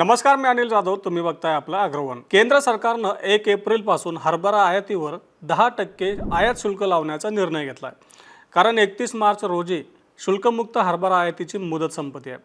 नमस्कार मी अनिल जाधव. तुम्ही बघताय आपला अग्रवन. केंद्र सरकारनं एक एप्रिलपासून हरभरा आयातीवर दहा टक्के आयात शुल्क लावण्याचा निर्णय घेतला आहे कारण एकतीस मार्च रोजी शुल्कमुक्त हरभरा आयातीची मुदत संपती आहे.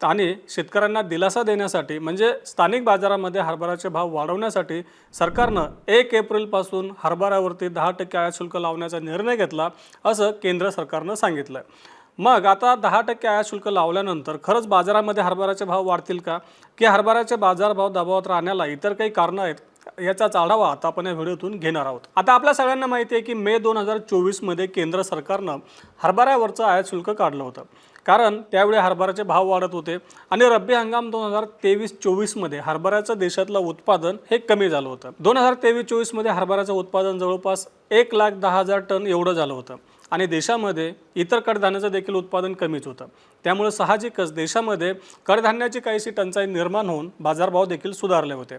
आणि शेतकऱ्यांना दिलासा देण्यासाठी म्हणजे स्थानिक बाजारामध्ये हरभराचे भाव वाढवण्यासाठी सरकारनं एक एप्रिलपासून हरभऱ्यावरती दहा टक्के आयात शुल्क लावण्याचा निर्णय घेतला असं केंद्र सरकारनं सांगितलं आहे मग आता दहा टक्के आयात शुल्क लावल्यानंतर खरंच बाजारामध्ये हरभऱ्याचे भाव वाढतील का? की हरभऱ्याचे बाजारभाव दबावात राहण्याला इतर काही कारणं आहेत? याचाच आढावा आता आपण या व्हिडिओतून घेणार आहोत. आता आपल्या सगळ्यांना माहिती आहे की मे दोन हजार चोवीसमध्ये केंद्र सरकारनं हरभऱ्यावरचं आयात शुल्क काढलं होतं. कारण त्यावेळी हरभऱ्याचे भाव वाढत होते आणि रब्बी हंगाम दोन हजार तेवीस चोवीसमध्ये हरभऱ्याचं देशातलं उत्पादन हे कमी झालं होतं. दोन हजार तेवीस चोवीसमध्ये हरभऱ्याचं उत्पादन जवळपास एक लाख दहा हजार टन एवढं झालं होतं. आणि देशामध्ये इतर कडधान्याचं देखील उत्पादन कमीच होतं. त्यामुळे साहजिकच देशामध्ये कडधान्याची काहीशी टंचाई निर्माण होऊन बाजारभाव देखील सुधारले होते.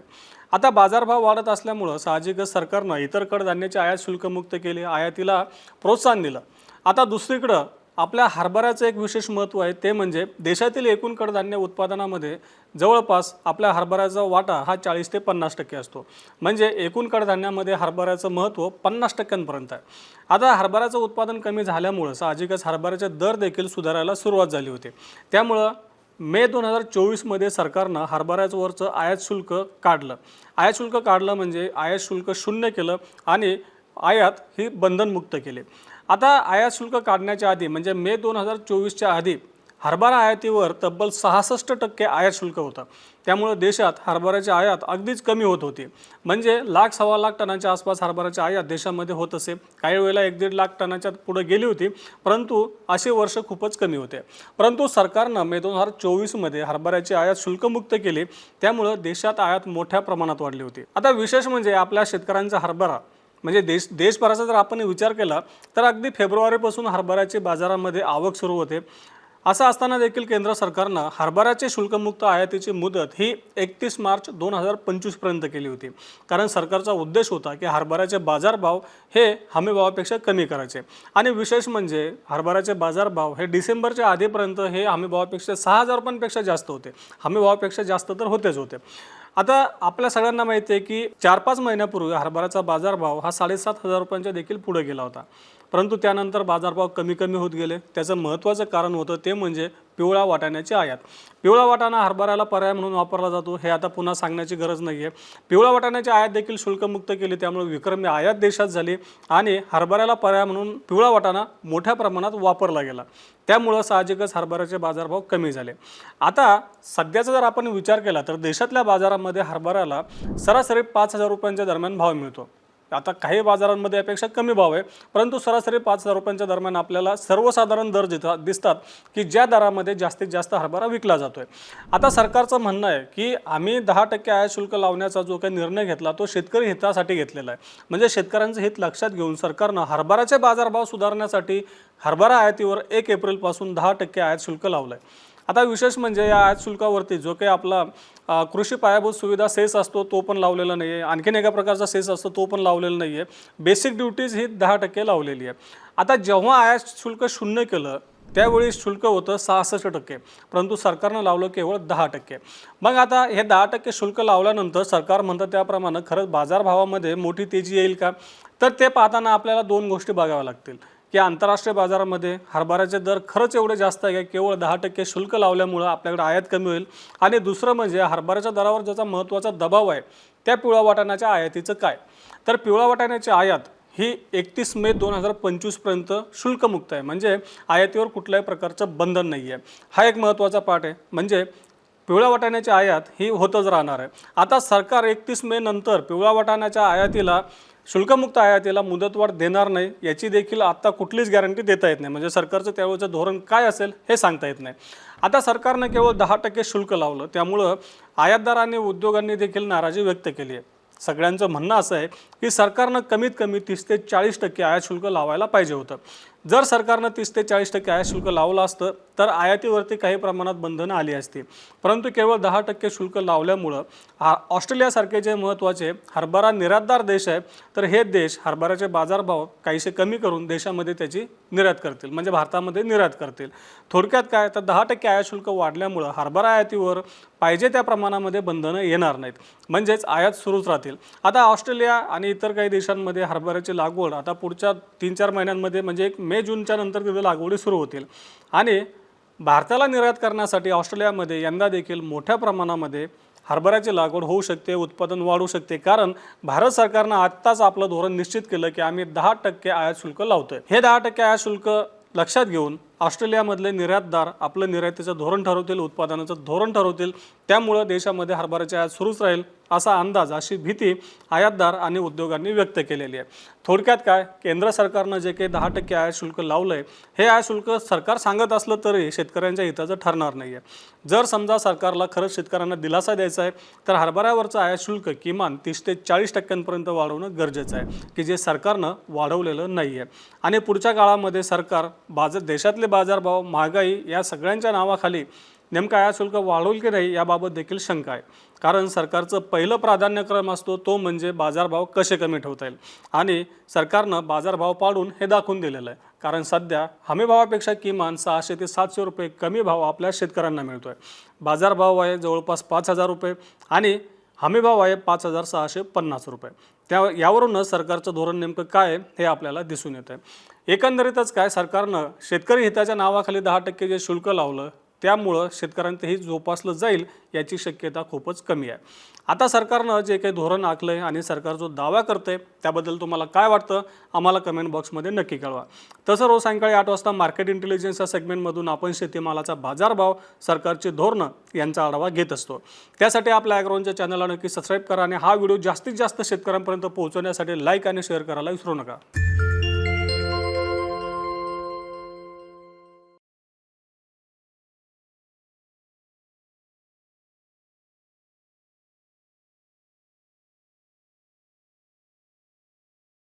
आता बाजारभाव वाढत असल्यामुळं साहजिकच सरकारनं इतर कडधान्याचे आयात शुल्कमुक्त केली केले आयातीला प्रोत्साहन दिलं. आता दुसरीकडं आपल्या हरभऱ्याचं एक विशेष महत्त्व आहे ते म्हणजे देशातील एकूण कडधान्य उत्पादनामध्ये जवळपास आपल्या हरभऱ्याचा वाटा हा चाळीस ते पन्नास टक्के असतो. म्हणजे एकूण कडधान्यामध्ये हरभऱ्याचं महत्त्व पन्नास टक्क्यांपर्यंत आहे. आता हरभऱ्याचं उत्पादन कमी झाल्यामुळं साहजिकच हरभऱ्याचे दर देखील सुधारायला सुरुवात झाली होती. त्यामुळं मे दोन हजार चोवीसमध्ये सरकारनं हरभऱ्यावरचं आयात शुल्क काढलं. आयात शुल्क काढलं म्हणजे आयात शुल्क शून्य केलं आणि आयात ही बंधनमुक्त केली. आता आयात शुल्क काढण्याच्या आधी म्हणजे मे दोन हजार चोवीसच्या आधी हरभरा आयातीवर तब्बल सहासष्ट टक्के आयात शुल्क होतं. त्यामुळं देशात हरभऱ्याची आयात अगदीच कमी होत होती. म्हणजे लाख सव्वा लाख टनाच्या आसपास हरभऱ्याची आयात देशामध्ये होत असे. काही वेळेला एक दीड लाख टनाच्या पुढे गेली होती परंतु असे वर्ष खूपच कमी होते. परंतु सरकारनं मे दोन हजार चोवीसमध्ये हरभऱ्याची आयात शुल्कमुक्त केली. त्यामुळं देशात आयात मोठ्या प्रमाणात वाढली होती. आता विशेष म्हणजे आपल्या शेतकऱ्यांचा हरभरा. म्हणजे देश देशभराचा जर आपण विचार केला तर अगदी फेब्रुवारीपासून हरभऱ्याची बाजारामध्ये आवक सुरू होते. असं असताना देखील केंद्र सरकारनं हरभऱ्याचे शुल्कमुक्त आयातीची मुदत ही एकतीस मार्च दोन हजार पंचवीसपर्यंत केली होती. कारण सरकारचा उद्देश होता की हरभऱ्याचे बाजारभाव हे हमीभावापेक्षा कमी करायचे. आणि विशेष म्हणजे हरभऱ्याचे बाजारभाव हे डिसेंबरच्या आधीपर्यंत हे हमीभावापेक्षा सहा हजार रुपयांपेक्षा जास्त होते. हमीभावापेक्षा जास्त तर होतेच होते. आता आपल्या सगळ्यांना माहिती आहे की चार पाच महिन्यापूर्वी हरभऱ्याचा बाजारभाव हा साडेसात हजार रुपयांच्या देखील पुढे गेला होता. परंतु त्यानंतर बाजारभाव कमी कमी होत गेले. त्याचं महत्त्वाचं कारण होतं ते म्हणजे पिवळा वाटाण्याची आयात. पिवळा वाटाणा हरभऱ्याला पर्याय म्हणून वापरला जातो हे आता पुन्हा सांगण्याची गरज नाही आहे पिवळा वाटाण्याची आयात देखील शुल्कमुक्त केली त्यामुळे विक्रमी आयात देशात झाली आणि हरभऱ्याला पर्याय म्हणून पिवळा वाटाणा मोठ्या प्रमाणात वापरला गेला. त्यामुळं साहजिकच हरभऱ्याचे बाजारभाव कमी झाले. आता सध्याचा जर आपण विचार केला तर देशातल्या बाजारामध्ये हरभऱ्याला सरासरी पाच हजार रुपयांच्या दरम्यान भाव मिळतो. आता काही बाजारांमध्ये यापेक्षा कमी भाव आहे परंतु सरासरी पाच हजार रुपयांच्या दरम्यान आपल्याला सर्वसाधारण दर जिथं दिसतात की ज्या दरामध्ये जास्तीत जास्त हरभरा विकला जातो आहे आता सरकारचं म्हणणं आहे की आम्ही दहा टक्के आयात शुल्क लावण्याचा जो काही निर्णय घेतला तो शेतकरी हितासाठी घेतलेला आहे. म्हणजे शेतकऱ्यांचं हित लक्षात घेऊन सरकारनं हरभराचे बाजारभाव सुधारण्यासाठी हरभरा आयातीवर एक एप्रिलपासून दहा टक्के आयात शुल्क लावलं आहे आता विशेष म्हणजे या आयात शुल्कावरती जो काही आपला कृषी पायाभूत सुविधा सेस असतो तो पण लावलेला नाही आहे आणखीन एका प्रकारचा सेस असतो तो पण लावलेला नाही आहे बेसिक ड्युटीज ही दहा टक्के लावलेली आहे. आता जेव्हा आयात शुल्क शून्य केलं त्यावेळी शुल्क होतं सहासष्ट टक्के. परंतु सरकारनं लावलं केवळ दहा टक्के. मग आता हे दहा टक्के शुल्क लावल्यानंतर सरकार म्हणतं त्याप्रमाणे खरंच बाजारभावामध्ये मोठी तेजी येईल का? तर ते पाहताना आपल्याला दोन गोष्टी बघाव्या लागतील. की आंतरराष्ट्रीय बाजारामध्ये हरभऱ्याचे दर खरंच एवढे जास्त आहे की केवळ दहा टक्के शुल्क लावल्यामुळं आपल्याकडे आयात कमी होईल. आणि दुसरं म्हणजे हरभऱ्याच्या दरावर ज्याचा महत्त्वाचा दबाव आहे त्या पिवळा वाटाण्याच्या आयातीचं काय? तर पिवळा वाटाण्याची आयात ही एकतीस मे दोन हजार पंचवीसपर्यंत शुल्कमुक्त आहे. म्हणजे आयातीवर कुठल्याही प्रकारचं बंधन नाही आहे. हा एक महत्त्वाचा पाठ आहे. म्हणजे पिवळ्या वाटाण्याची आयात ही होतच राहणार आहे. आता सरकार एकतीस मे नंतर पिवळ्या वाटाण्याच्या आयातीला शुल्कमुक्त आयातीला मुदतवाढ देणार नाही याची देखील आत्ता कुठलीच गॅरंटी देता येत नाही. म्हणजे सरकारचं त्यावेळेचं धोरण काय असेल हे सांगता येत नाही. आता सरकारनं केवळ दहा टक्के शुल्क लावलं त्यामुळं आयातदार आणि उद्योगांनी देखील नाराजी व्यक्त केली आहे. सगळ्यांचं म्हणणं असं आहे की सरकारनं कमीत कमी तीस ते चाळीस टक्के आयात शुल्क लावायला पाहिजे होतं. जर सरकारनं तीस ते चाळीस टक्के आयात शुल्क लावलं असतं तर आयातीवरती काही प्रमाणात बंधनं आली असती. परंतु केवळ दहा टक्के शुल्क लावल्यामुळं हा ऑस्ट्रेलियासारखे जे महत्त्वाचे हरभरा निर्यातदार देश आहे तर हे देश हरभऱ्याचे बाजारभाव काहीसे कमी करून देशामध्ये त्याची निर्यात करतील म्हणजे भारतामध्ये निर्यात करतील. थोडक्यात काय तर दहा टक्के आयात शुल्क वाढल्यामुळं हरभरा आयातीवर पाहिजे त्या प्रमाणामध्ये बंधनं येणार नाहीत म्हणजेच आयात सुरूच राहतील. आता ऑस्ट्रेलिया आणि इतर काही देशांमध्ये हरभऱ्याची लागवड आता पुढच्या तीन चार महिन्यांमध्ये म्हणजे एक मे मे जूनच्या नंतर तिथे लागवडी सुरू होतील. आणि भारताला निर्यात करण्यासाठी ऑस्ट्रेलियामध्ये यंदा देखील मोठ्या प्रमाणामध्ये हरभऱ्याची लागवड होऊ शकते उत्पादन वाढू शकते. कारण भारत सरकारनं आत्ताच आपलं धोरण निश्चित केलं की आम्ही दहा टक्के आयात शुल्क लावतोय. हे दहा टक्के आयात शुल्क लक्षात घेऊन ऑस्ट्रेलियामधले निर्यातदार आपलं निर्यातीचं धोरण ठरवतील उत्पादनाचं धोरण ठरवतील त्यामुळं देशामध्ये हरभऱ्याची आयात सुरूच राहील असा अंदाज अशी भीती आयातदार आणि उद्योगांनी व्यक्त केलेली आहे. थोडक्यात काय? केंद्र सरकारनं जे काही दहा टक्के आयात शुल्क लावलं आहे हे आयात शुल्क सरकार सांगत असलं तरी शेतकऱ्यांच्या हिताचं ठरणार नाही आहे जर समजा सरकारला खरंच शेतकऱ्यांना दिलासा द्यायचा आहे तर हरभऱ्यावरचं आयात शुल्क किमान तीस ते चाळीस टक्क्यांपर्यंत वाढवणं गरजेचं आहे की जे सरकारनं वाढवलेलं नाही आहे आणि पुढच्या काळामध्ये सरकार बाजार देशातले बाजारभाव महागाई या सगळ्यांच्या नावाखाली नेमका आयात शुल्क वाढवल की नाही याबाबत देखील शंका आहे. कारण सरकारचं पहिलं प्राधान्यक्रम असतो तो म्हणजे बाजारभाव कसे कमी ठेवता येईल? आणि सरकारनं बाजारभाव पाडून हे दाखवून दिलेलं आहे. कारण सध्या हमीभावापेक्षा किमान सहाशे ते सातशे रुपये कमी भाव आपल्या शेतकऱ्यांना मिळतो आहे बाजारभाव आहे जवळपास पाच हजार रुपये आणि हमीभाव आहे पाच हजार सहाशे पन्नास रुपये. त्या यावरूनच सरकारचं धोरण नेमकं काय आहे हे आपल्याला दिसून येतं आहे एकंदरीतच काय सरकारनं शेतकरी हिताच्या नावाखाली दहा टक्के जे शुल्क लावलं त्यामुळं शेतकऱ्यांतही जोपासलं जाईल याची शक्यता खूपच कमी आहे. आता सरकारनं जे काही धोरण आखलं आहे आणि सरकार जो दावा करते त्याबद्दल तुम्हाला काय वाटतं? आम्हाला कमेंट बॉक्समध्ये नक्की कळवा. तसं रोज सायंकाळी आठ वाजता मार्केट इंटेलिजन्स या सेगमेंटमधून आपण शेतीमालाचा बाजारभाव सरकारचे धोरणं यांचा आढावा घेत असतो. त्यासाठी आपल्या ॲग्रॉनच्या चॅनलला नक्की सबस्क्राईब करा आणि हा व्हिडिओ जास्तीत जास्त शेतकऱ्यांपर्यंत पोहोचवण्यासाठी लाईक आणि शेअर करायला विसरू नका.